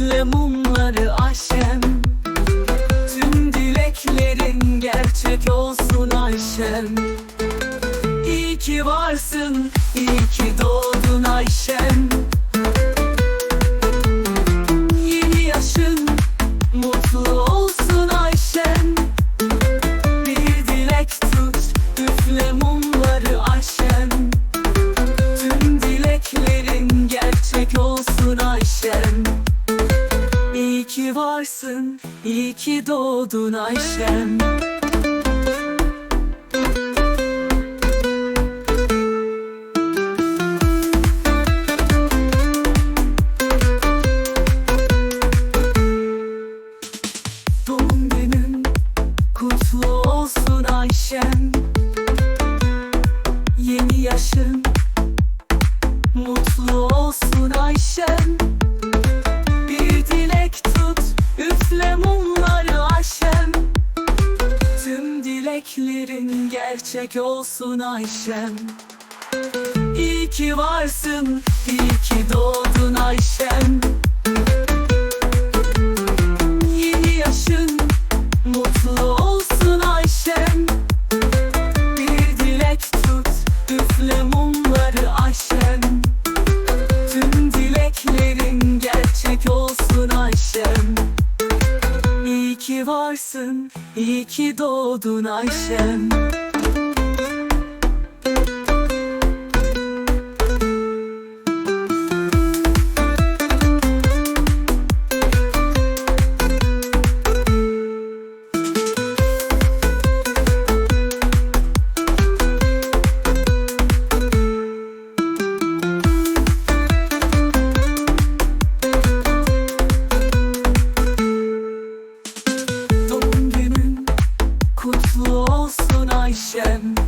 Üfle mumları Ayşem Tüm dileklerin gerçek olsun Ayşem. İyi varsın, iyi ki Ayşem. Yeni yaşın mutlu olsun Ayşem. Bir dilek tut, üfle mumları Ayşem. Tüm dileklerin gerçek olsun Ayşem ki varsın, iyi ki doğdun Ayşem. Doğum günün kutlu olsun Ayşem. Yeni yaşın gerçek olsun Ayşem. İyi ki varsın, iyi ki doğdun Ayşem. Yeni yaşın mutlu olsun Ayşem. Bir dilek tut üfle mumları Ayşem. Tüm dileklerin gerçek olsun Ayşem. İyi ki varsın, iyi ki doğdun Ayşem Doğum